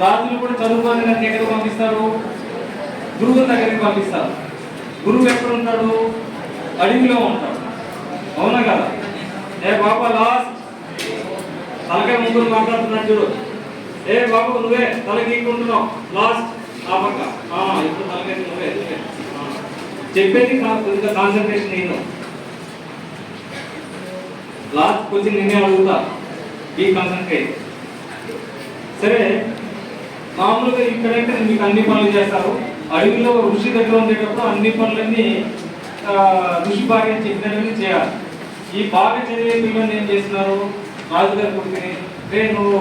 రాజులు కూడా చదువుకోని నన్ను ఎక్కడికి పంపిస్తారు? గురువు దగ్గరికి పంపిస్తారు. గురువు ఎక్కడ ఉంటాడు? అడవిలో ఉంటాడు. అవునా కదా? ఏ బాబా లాస్ట్. తలకాయ ముందు మాట్లాడుతున్నాడు చూడు. ఏ బాబు నువ్వే తలగీకుంటున్నావు లాస్ట్. ఆ పక్క. ఇప్పుడు తలకాయ నువ్వే చెప్పేది కాదు కొద్దిగా కాన్సన్ట్రేషన్ నేను. లాస్ట్ కొంచెం నేనే అడుగుతా. బీ కాన్సన్ట్రేట్ సరే మామూలుగా ఇక్కడైతే మీకు అన్ని పనులు చేస్తారు అడవిలో ఋషి దగ్గర ఉండేటప్పుడు అన్ని పనులన్నీ ఋషి భార్య చెప్పినవన్నీ చేయాలి. ఈ బాగా చదివే పిల్లలు ఏం చేస్తున్నారు? రాజుగారి కొడుకుని. నేను నువ్వు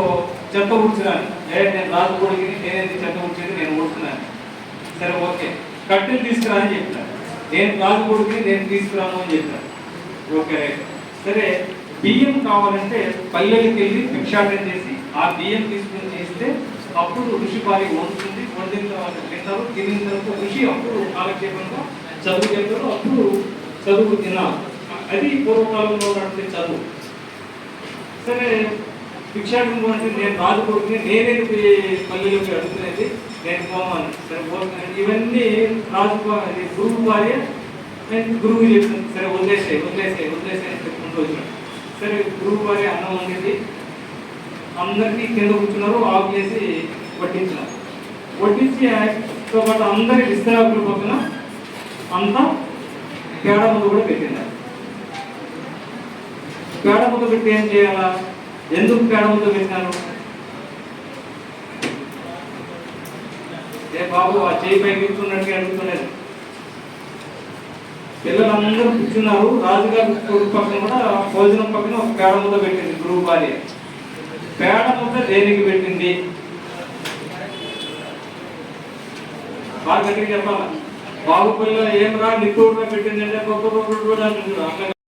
చెత్త కూర్చున్నాను. ఏ నేను రాజు కొడుకుని నేనేది చెత్త ఊడ్చేది నేను కూర్చున్నాను. సరే ఓకే. కట్టెలు తీసుకురా అని చెప్పినాను నేను రాజు కొడుకుని నేను తీసుకురాను అని చెప్పాను. Okay right. సరే బియ్యం కావాలంటే పల్లెలకు వెళ్ళి భిక్షాటం చేసి ఆ బియ్యం తీసుకుని చేస్తే అప్పుడు ఋషి వారి వండుతుంది వండిన తర్వాత తింటారు తినిన తర్వాత ఋషి అప్పుడు కాలక్షేపంగా చదువు చెప్తారు అప్పుడు చదువు తినాలి. అది పూర్వకాలంలో ఉన్నటువంటి చదువు. సరే భిక్షాటన అంటే నేను రాజు కొడుకుని నేనే పల్లెలోకి అడుగుతున్నది నేను పోమాను సరే పోతున్నాను. ఇవన్నీ రాజు అది గురువు భార్య నేను గురువు చెప్తాను. సరే వదిలేసాయి వదిలేసాయి వదిలేసాయి అని చెప్పుకుంటూ వచ్చాను సరే గురువు భార్య అన్నం వండింది. అందరికీ కింద కూర్చున్నారు ఆఫ్ చేసి వడ్డించినారు. వడ్డించి తో పాటు అందరి విస్తరాకుల పక్కన అంతా పేడ ముందు కూడా పెట్టినారు. పేడ ముద్ద పెట్టి ఏం చేయాలా? ఎందుకు పేడ ముద్ద పెట్టినారు? ఏ బాబు ఆ చేయి పైకి ఎత్తున్నట్టుగా అడుగుతున్నారు పిల్లలందరూ కూర్చున్నారు రాజుగారి పక్కన కూడా భోజనం పక్కన ఒక పేడ ముద్ద పెట్టింది గురువు భార్య పేడ ముద్ద దేనికి పెట్టింది బాగా గట్టిగా చెప్పాలా బాబు పిల్ల ఏం రా నిక్కుడుగా పెట్టింది అంటే గొప్ప గొప్ప కూడా అంటున్నాడు.